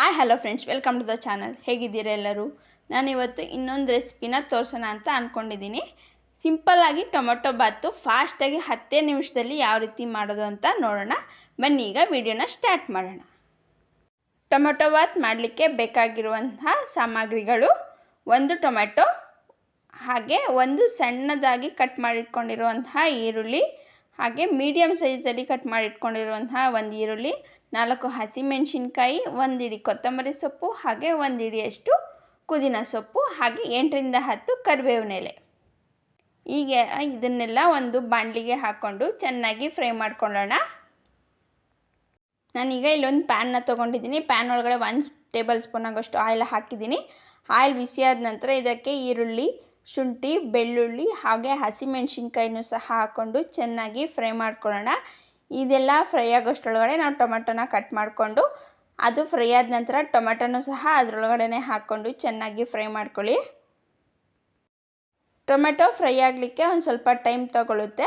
Hi hello friends welcome to the channel ಹೇಗಿದ್ದೀರಾ ಎಲ್ಲರೂ? ನಾನಿವತ್ತು ಇನ್ನೊಂದು ರೆಸಿಪಿನ ತೋರಿಸೋಣ ಅಂತ ಅಂದ್ಕೊಂಡಿದ್ದೀನಿ ಸಿಂಪಲ್ಲಾಗಿ ಟೊಮೊಟೊ ಬಾತು ಫಾಸ್ಟಾಗಿ ಹತ್ತೇ ನಿಮಿಷದಲ್ಲಿ ಯಾವ ರೀತಿ ಮಾಡೋದು ಅಂತ ನೋಡೋಣ. ಬನ್ನಿ, ಈಗ ವಿಡಿಯೋನ ಸ್ಟಾರ್ಟ್ ಮಾಡೋಣ. ಟೊಮೊಟೊ ಬಾತ್ ಮಾಡಲಿಕ್ಕೆ ಬೇಕಾಗಿರುವಂತಹ ಸಾಮಗ್ರಿಗಳು ಒಂದು ಟೊಮೆಟೊ, ಹಾಗೆ ಒಂದು ಸಣ್ಣದಾಗಿ ಕಟ್ ಮಾಡಿಟ್ಕೊಂಡಿರುವಂತಹ ಈರುಳ್ಳಿ ಹಾಗೆ ಮೀಡಿಯಮ್ ಸೈಜಲ್ಲಿ ಕಟ್ ಮಾಡಿ ಇಟ್ಕೊಂಡಿರುವಂತಹ ಒಂದು ಈರುಳ್ಳಿ, ನಾಲ್ಕು ಹಸಿಮೆಣಸಿನ್ಕಾಯಿ, ಒಂದು ಇಡಿ ಕೊತ್ತಂಬರಿ ಸೊಪ್ಪು, ಹಾಗೆ ಒಂದು ಇಡಿಯಷ್ಟು ಪುದೀನ ಸೊಪ್ಪು, ಹಾಗೆ ಎಂಟರಿಂದ ಹತ್ತು ಕರಿಬೇವಿನ ಎಲೆ. ಹೀಗೆ ಇದನ್ನೆಲ್ಲ ಒಂದು ಬಾಣಲಿಗೆ ಹಾಕ್ಕೊಂಡು ಚೆನ್ನಾಗಿ ಫ್ರೈ ಮಾಡ್ಕೊಳ್ಳೋಣ. ನಾನೀಗ ಇಲ್ಲೊಂದು ಪ್ಯಾನ್ನ ತೊಗೊಂಡಿದ್ದೀನಿ. ಪ್ಯಾನ್ ಒಳಗಡೆ ಒಂದು ಟೇಬಲ್ ಸ್ಪೂನ್ ಆಗೋಷ್ಟು ಆಯಿಲ್ ಹಾಕಿದ್ದೀನಿ. ಆಯಿಲ್ ಬಿಸಿಯಾದ ನಂತರ ಇದಕ್ಕೆ ಈರುಳ್ಳಿ ಶುಂಠಿ, ಬೆಳ್ಳುಳ್ಳಿ ಹಾಗೆ ಹಸಿಮೆಣಸಿನ್ಕಾಯಿನೂ ಸಹ ಹಾಕ್ಕೊಂಡು ಚೆನ್ನಾಗಿ ಫ್ರೈ ಮಾಡ್ಕೊಳ್ಳೋಣ. ಇದೆಲ್ಲ ಫ್ರೈ ಆಗೋಷ್ಟರೊಳಗಡೆ ನಾವು ಟೊಮೆಟೊನ ಕಟ್ ಮಾಡಿಕೊಂಡು, ಅದು ಫ್ರೈ ಆದ ನಂತರ ಟೊಮೆಟೊನೂ ಸಹ ಅದರೊಳಗಡೆ ಹಾಕ್ಕೊಂಡು ಚೆನ್ನಾಗಿ ಫ್ರೈ ಮಾಡ್ಕೊಳ್ಳಿ. ಟೊಮೆಟೊ ಫ್ರೈ ಆಗಲಿಕ್ಕೆ ಒಂದು ಸ್ವಲ್ಪ ಟೈಮ್ ತಗೊಳ್ಳುತ್ತೆ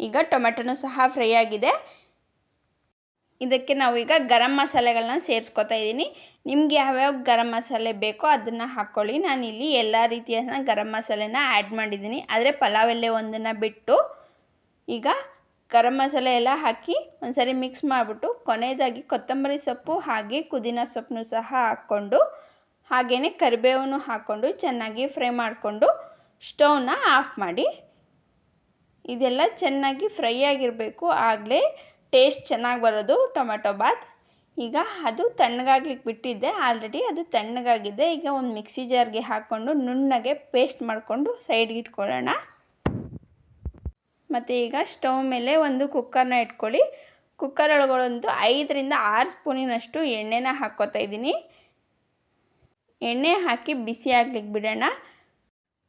ಈಗ ಟೊಮೆಟೊನೂ ಸಹ ಫ್ರೈ ಆಗಿದೆ. ಇದಕ್ಕೆ ನಾವು ಈಗ ಗರಂ ಮಸಾಲೆಗಳನ್ನ ಸೇರಿಸ್ಕೊತಾ ಇದ್ದೀನಿ. ನಿಮ್ಗೆ ಯಾವ್ಯಾವ ಗರಂ ಮಸಾಲೆ ಬೇಕೋ ಅದನ್ನು ಹಾಕ್ಕೊಳ್ಳಿ ನಾನಿಲ್ಲಿ ಎಲ್ಲ ರೀತಿಯ ಗರಂ ಮಸಾಲೆನ ಆ್ಯಡ್ ಮಾಡಿದ್ದೀನಿ. ಆದರೆ ಪಲಾವ್ ಎಲ್ಲೇ ಒಂದನ್ನು ಬಿಟ್ಟು ಈಗ ಗರಂ ಮಸಾಲೆ ಎಲ್ಲ ಹಾಕಿ ಒಂದ್ಸರಿ ಮಿಕ್ಸ್ ಮಾಡಿಬಿಟ್ಟು ಕೊನೆಯದಾಗಿ ಕೊತ್ತಂಬರಿ ಸೊಪ್ಪು ಹಾಗೆ ಪುದೀನ ಸೊಪ್ಪನ್ನು ಸಹ ಹಾಕ್ಕೊಂಡು ಹಾಗೆಯೇ ಕರಿಬೇವನ್ನು ಹಾಕ್ಕೊಂಡು ಚೆನ್ನಾಗಿ ಫ್ರೈ ಮಾಡಿಕೊಂಡು ಸ್ಟವ್ನ ಆಫ್ ಮಾಡಿ. ಇದೆಲ್ಲ ಚೆನ್ನಾಗಿ ಫ್ರೈ ಆಗಿರಬೇಕು. ಆಗಲೇ ಟೇಸ್ಟ್ ಚೆನ್ನಾಗಿ ಬರೋದು ಟೊಮೆಟೊ ಬಾತ್. ಈಗ ಅದು ತಣ್ಣಗಾಗ್ಲಿಕ್ಕೆ ಬಿಟ್ಟಿದ್ದೆ ಆಲ್ರೆಡಿ ಅದು ತಣ್ಣಗಾಗಿದೆ. ಈಗ ಒಂದು ಮಿಕ್ಸಿ ಜಾರ್ಗೆ ಹಾಕ್ಕೊಂಡು ನುಣ್ಣಗೆ ಪೇಸ್ಟ್ ಮಾಡಿಕೊಂಡು ಸೈಡ್ಗೆ ಇಟ್ಕೊಳ್ಳೋಣ. ಮತ್ತು ಈಗ ಸ್ಟವ್ ಮೇಲೆ ಒಂದು ಕುಕ್ಕರ್ನ ಇಟ್ಕೊಳ್ಳಿ. ಕುಕ್ಕರ್ ಒಳಗೊಂದು ಐದರಿಂದ ಆರು ಸ್ಪೂನಿನಷ್ಟು ಎಣ್ಣೆನ ಹಾಕ್ಕೋತಾ ಇದ್ದೀನಿ. ಎಣ್ಣೆ ಹಾಕಿ ಬಿಸಿ ಆಗ್ಲಿಕ್ಕೆ ಬಿಡೋಣ.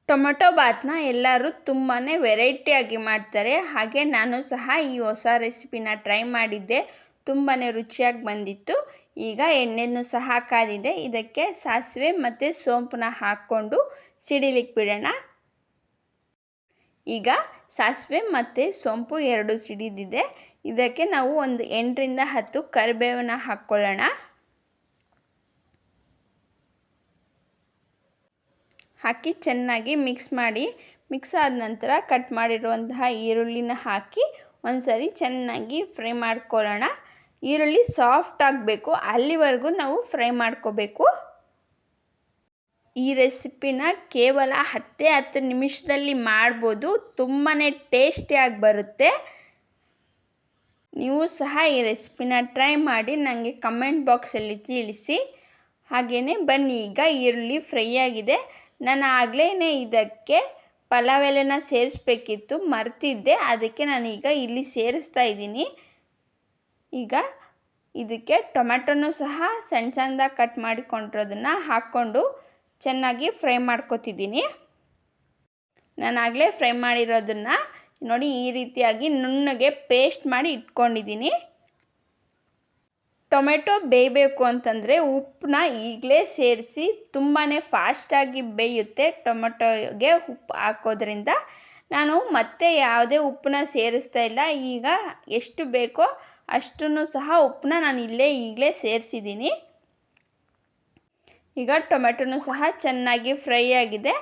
ಟೊಮೆಟೊ ಬಾತನ್ನ ಎಲ್ಲರೂ ತುಂಬಾ ವೆರೈಟಿಯಾಗಿ ಮಾಡ್ತಾರೆ. ಹಾಗೆ ನಾನು ಸಹ ಈ ಹೊಸ ರೆಸಿಪಿನ ಟ್ರೈ ಮಾಡಿದ್ದೆ. ತುಂಬಾ ರುಚಿಯಾಗಿ ಬಂದಿತ್ತು. ಈಗ ಎಣ್ಣೆನೂ ಸಹ ಕಾದಿದೆ. ಇದಕ್ಕೆ ಸಾಸಿವೆ ಮತ್ತು ಸೋಂಪನ್ನ ಹಾಕ್ಕೊಂಡು ಸಿಡಿಲಿಕ್ಕೆ ಬಿಡೋಣ. ಈಗ ಸಾಸಿವೆ ಮತ್ತು ಸೋಂಪು ಎರಡು ಸಿಡಿದಿದೆ. ಇದಕ್ಕೆ ನಾವು ಒಂದು ಎಂಟರಿಂದ ಹತ್ತು ಕರಿಬೇವನ್ನ ಹಾಕ್ಕೊಳ್ಳೋಣ. ಹಾಕಿ ಚೆನ್ನಾಗಿ ಮಿಕ್ಸ್ ಮಾಡಿ ಮಿಕ್ಸ್ ಆದ ನಂತರ ಕಟ್ ಮಾಡಿರುವಂತಹ ಈರುಳ್ಳಿನ ಹಾಕಿ ಒಂದ್ಸರಿ ಚೆನ್ನಾಗಿ ಫ್ರೈ ಮಾಡ್ಕೊಳ್ಳೋಣ. ಈರುಳ್ಳಿ ಸಾಫ್ಟ್ ಆಗಬೇಕು, ಅಲ್ಲಿವರೆಗೂ ನಾವು ಫ್ರೈ ಮಾಡ್ಕೋಬೇಕು. ಈ ರೆಸಿಪಿನ ಕೇವಲ ಹತ್ತೇ ಹತ್ತು ನಿಮಿಷದಲ್ಲಿ ಮಾಡ್ಬೋದು ತುಂಬಾ ಟೇಸ್ಟಿಯಾಗಿ ಬರುತ್ತೆ. ನೀವು ಸಹ ಈ ರೆಸಿಪಿನ ಟ್ರೈ ಮಾಡಿ ನನಗೆ ಕಮೆಂಟ್ ಬಾಕ್ಸಲ್ಲಿ ತಿಳಿಸಿ. ಹಾಗೆಯೇ ಬನ್ನಿ, ಈಗ ಈರುಳ್ಳಿ ಫ್ರೈ ಆಗಿದೆ. ನಾನು ಆಗ್ಲೇ ಇದಕ್ಕೆ ಪಲಾವ್ ಎಲೆನ ಸೇರಿಸ್ಬೇಕಿತ್ತು, ಮರ್ತಿದ್ದೆ. ಅದಕ್ಕೆ ನಾನೀಗ ಇಲ್ಲಿ ಸೇರಿಸ್ತಾ ಇದ್ದೀನಿ. ಈಗ ಇದಕ್ಕೆ ಟೊಮೆಟೊನೂ ಸಹ ಸಣ್ಣ ಸಣ್ಣದಾಗಿ ಕಟ್ ಮಾಡಿಕೊಂಡಿರೋದನ್ನು ಹಾಕ್ಕೊಂಡು ಚೆನ್ನಾಗಿ ಫ್ರೈ ಮಾಡ್ಕೊತಿದ್ದೀನಿ. ನಾನು ಆಗಲೇ ಫ್ರೈ ಮಾಡಿರೋದನ್ನು ನೋಡಿ ಈ ರೀತಿಯಾಗಿ ನುಣ್ಣಗೆ ಪೇಸ್ಟ್ ಮಾಡಿ ಇಟ್ಕೊಂಡಿದ್ದೀನಿ. ಟೊಮೆಟೊ ಬೇಯಬೇಕು ಅಂತಂದರೆ ಉಪ್ಪನ್ನ ಈಗಲೇ ಸೇರಿಸಿ ತುಂಬಾ ಫಾಸ್ಟಾಗಿ ಬೇಯುತ್ತೆ ಟೊಮೆಟೊಗೆ ಉಪ್ಪು ಹಾಕೋದ್ರಿಂದ. ನಾನು ಮತ್ತೆ ಯಾವುದೇ ಉಪ್ಪನ್ನ ಸೇರಿಸ್ತಾ ಇಲ್ಲ. ಈಗ ಎಷ್ಟು ಬೇಕೋ ಅಷ್ಟನ್ನು ಸಹ ಉಪ್ಪನ್ನ ನಾನು ಇಲ್ಲೇ ಈಗಲೇ ಸೇರಿಸಿದ್ದೀನಿ. ಈಗ ಟೊಮೆಟೊನೂ ಸಹ ಚೆನ್ನಾಗಿ ಫ್ರೈ ಆಗಿದೆ.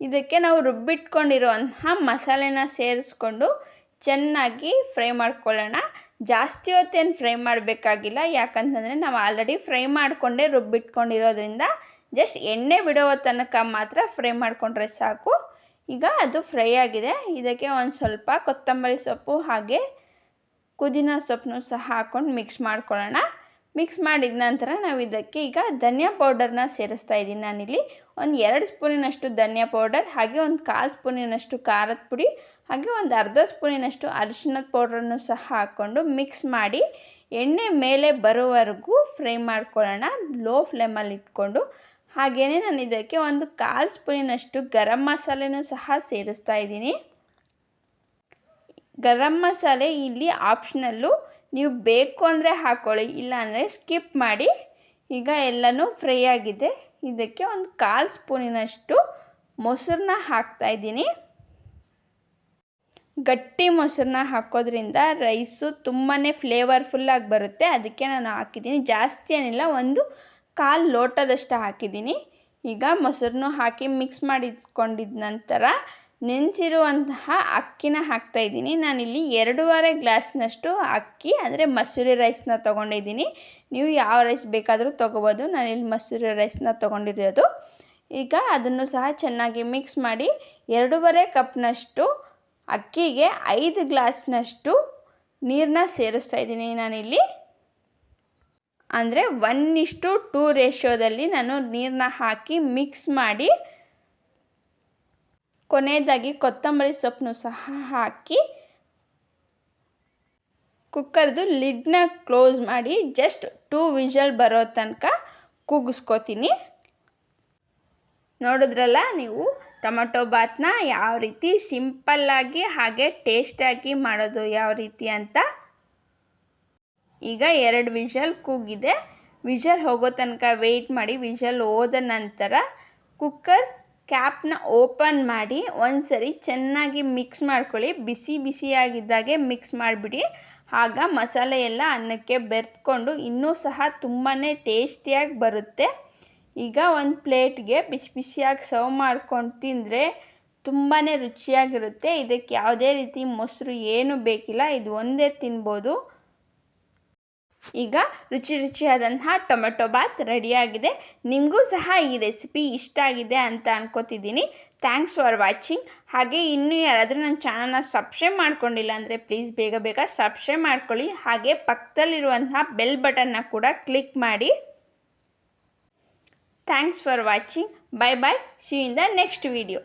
ಇದಕ್ಕೆ ನಾವು ರುಬ್ಬಿಟ್ಕೊಂಡಿರುವಂತಹ ಮಸಾಲೆನ ಸೇರಿಸ್ಕೊಂಡು ಚೆನ್ನಾಗಿ ಫ್ರೈ ಮಾಡ್ಕೊಳ್ಳೋಣ. ಜಾಸ್ತಿ ಹೊತ್ತೇನು ಫ್ರೈ ಮಾಡಬೇಕಾಗಿಲ್ಲ. ಯಾಕಂತಂದರೆ ನಾವು ಆಲ್ರೆಡಿ ಫ್ರೈ ಮಾಡಿಕೊಂಡೇ ರುಬ್ಬಿಟ್ಕೊಂಡಿರೋದ್ರಿಂದ ಜಸ್ಟ್ ಎಣ್ಣೆ ಬಿಡೋ ತನಕ ಮಾತ್ರ ಫ್ರೈ ಮಾಡಿಕೊಂಡ್ರೆ ಸಾಕು. ಈಗ ಅದು ಫ್ರೈ ಆಗಿದೆ. ಇದಕ್ಕೆ ಒಂದು ಸ್ವಲ್ಪ ಕೊತ್ತಂಬರಿ ಸೊಪ್ಪು ಹಾಗೆ ಪುದೀನ ಸೊಪ್ಪನ್ನು ಸಹ ಹಾಕ್ಕೊಂಡು ಮಿಕ್ಸ್ ಮಾಡ್ಕೊಳ್ಳೋಣ. ಮಿಕ್ಸ್ ಮಾಡಿದ ನಂತರ ನಾವು ಇದಕ್ಕೆ ಈಗ ಧನಿಯಾ ಪೌಡರ್ನ ಸೇರಿಸ್ತಾ ಇದ್ದೀನಿ ನಾನಿಲ್ಲಿ. ಒಂದು ಎರಡು ಸ್ಪೂನಿನಷ್ಟು ಧನಿಯಾ ಪೌಡರ್ ಹಾಗೆ ಒಂದು ಕಾಲು ಸ್ಪೂನಿನಷ್ಟು ಖಾರದ ಪುಡಿ, ಹಾಗೆ ಒಂದು ಅರ್ಧ ಸ್ಪೂನಿನಷ್ಟು ಅರಿಶಿಣದ ಪೌಡ್ರನ್ನು ಸಹ ಹಾಕ್ಕೊಂಡು ಮಿಕ್ಸ್ ಮಾಡಿ ಎಣ್ಣೆ ಮೇಲೆ ಬರೋವರೆಗೂ ಫ್ರೈ ಮಾಡ್ಕೊಳ್ಳೋಣ. ಲೋ ಫ್ಲೇಮಲ್ಲಿ ಇಟ್ಕೊಂಡು. ಹಾಗೆಯೇ ನಾನು ಇದಕ್ಕೆ ಒಂದು ಕಾಲು ಸ್ಪೂನಿನಷ್ಟು ಗರಂ ಮಸಾಲೆನೂ ಸಹ ಸೇರಿಸ್ತಾ ಇದ್ದೀನಿ. ಗರಂ ಮಸಾಲೆ ಇಲ್ಲಿ ಆಪ್ಷನಲ್ಲು ನೀವು ಬೇಕು ಅಂದರೆ ಹಾಕ್ಕೊಳ್ಳಿ ಇಲ್ಲಾಂದರೆ ಸ್ಕಿಪ್ ಮಾಡಿ. ಈಗ ಎಲ್ಲನೂ ಫ್ರೈ ಆಗಿದೆ. ಇದಕ್ಕೆ ಒಂದು ಕಾಲು ಸ್ಪೂನಿನಷ್ಟು ಮೊಸರನ್ನ ಹಾಕ್ತಾ ಇದ್ದೀನಿ. ಗಟ್ಟಿ ಮೊಸರನ್ನ ಹಾಕೋದ್ರಿಂದ ರೈಸು ತುಂಬಾ ಫ್ಲೇವರ್ಫುಲ್ಲಾಗಿ ಬರುತ್ತೆ. ಅದಕ್ಕೆ ನಾನು ಹಾಕಿದ್ದೀನಿ. ಜಾಸ್ತಿ ಏನಿಲ್ಲ, ಒಂದು ಕಾಲು ಲೋಟದಷ್ಟು ಹಾಕಿದ್ದೀನಿ. ಈಗ ಮೊಸರನ್ನು ಹಾಕಿ ಮಿಕ್ಸ್ ಮಾಡಿಟ್ಕೊಂಡಿದ್ದ ನಂತರ ನೆನೆಸಿರುವಂತಹ ಅಕ್ಕಿನ ಹಾಕ್ತಾ ಇದ್ದೀನಿ. ನಾನಿಲ್ಲಿ ಎರಡೂವರೆ ಗ್ಲಾಸ್ನಷ್ಟು ಅಕ್ಕಿ, ಅಂದರೆ ಮಸೂರಿ ರೈಸ್ನ ತೊಗೊಂಡಿದ್ದೀನಿ. ನೀವು ಯಾವ ರೈಸ್ ಬೇಕಾದರೂ ತೊಗೋಬೋದು. ನಾನಿಲ್ಲಿ ಮಸೂರಿ ರೈಸ್ನ ತೊಗೊಂಡಿರೋದು. ಈಗ ಅದನ್ನು ಸಹ ಚೆನ್ನಾಗಿ ಮಿಕ್ಸ್ ಮಾಡಿ ಎರಡೂವರೆ ಕಪ್ನಷ್ಟು ಅಕ್ಕಿಗೆ ಐದು ಗ್ಲಾಸ್ನಷ್ಟು ನೀರನ್ನ ಸೇರಿಸ್ತಾ ಇದ್ದೀನಿ ನಾನಿಲ್ಲಿ. ಅಂದರೆ ಒನ್ ಇಷ್ಟು ಟೂ ರೇಷಿಯೋದಲ್ಲಿ ನಾನು ನೀರನ್ನ ಹಾಕಿ ಮಿಕ್ಸ್ ಮಾಡಿ ಕೊನೆಯದಾಗಿ ಕೊತ್ತಂಬರಿ ಸೊಪ್ಪನ್ನು ಸಹ ಹಾಕಿ ಕುಕ್ಕರ್ದು ಲಿಡ್ನ ಕ್ಲೋಸ್ ಮಾಡಿ ಜಸ್ಟ್ ಟೂ ವಿಷಲ್ ಬರೋ ತನಕ ಕೂಗಿಸ್ಕೋತೀನಿ. ನೋಡಿದ್ರಲ್ಲ ನೀವು ಟೊಮಟೊ ಬಾತ್ನ ಯಾವ ರೀತಿ ಸಿಂಪಲ್ಲಾಗಿ ಹಾಗೆ ಟೇಸ್ಟಾಗಿ ಮಾಡೋದು ಯಾವ ರೀತಿ ಅಂತ? ಈಗ ಎರಡು ವಿಷಲ್ ಕೂಗಿದೆ ವಿಷಲ್ ಹೋಗೋ ತನಕ ವೆಯ್ಟ್ ಮಾಡಿ ವಿಷಲ್ ಹೋದ ನಂತರ ಕುಕ್ಕರ್ ಕ್ಯಾಪ್ನ ಓಪನ್ ಮಾಡಿ ಒಂದ್ಸರಿ ಚೆನ್ನಾಗಿ ಮಿಕ್ಸ್ ಮಾಡ್ಕೊಳ್ಳಿ. ಬಿಸಿ ಬಿಸಿಯಾಗಿದ್ದಾಗೆ ಮಿಕ್ಸ್ ಮಾಡಿಬಿಡಿ. ಆಗ ಮಸಾಲೆ ಎಲ್ಲ ಅನ್ನಕ್ಕೆ ಬೆರೆತ್ಕೊಂಡು ಇನ್ನೂ ಸಹ ತುಂಬಾ ಟೇಸ್ಟಿಯಾಗಿ ಬರುತ್ತೆ. ಈಗ ಒಂದು ಪ್ಲೇಟ್ಗೆ ಬಿಸಿ ಬಿಸಿಯಾಗಿ ಸರ್ವ್ ಮಾಡ್ಕೊಂಡು ತಿಂದರೆ ತುಂಬಾ ರುಚಿಯಾಗಿರುತ್ತೆ. ಇದಕ್ಕೆ ಯಾವುದೇ ರೀತಿ ಮೊಸರು ಏನು ಬೇಕಿಲ್ಲ. ಇದು ಒಂದೇ ತಿನ್ಬೋದು. ಈಗ ರುಚಿ ರುಚಿಯಾದಂತಹ ಟೊಮೆಟೊ ಬಾತ್ ರೆಡಿಯಾಗಿದೆ. ನಿಮಗೂ ಸಹ ಈ ರೆಸಿಪಿ ಇಷ್ಟ ಆಗಿದೆ ಅಂತ ಅನ್ಕೋತಿದ್ದೀನಿ. ಥ್ಯಾಂಕ್ಸ್ ಫಾರ್ ವಾಚಿಂಗ್ ಹಾಗೆ ಇನ್ನೂ ಯಾರಾದರೂ ನನ್ನ ಚಾನಲ್ನ ಸಬ್ಸ್ಕ್ರೈಬ್ ಮಾಡ್ಕೊಂಡಿಲ್ಲ ಅಂದರೆ ಪ್ಲೀಸ್ ಬೇಗ ಬೇಗ ಸಬ್ಸ್ಕ್ರೈಬ್ ಮಾಡ್ಕೊಳ್ಳಿ. ಹಾಗೆ ಪಕ್ಕದಲ್ಲಿರುವಂತಹ ಬೆಲ್ ಬಟನ್ನ ಕೂಡ ಕ್ಲಿಕ್ ಮಾಡಿ. Thanks for watching bye bye see in the next video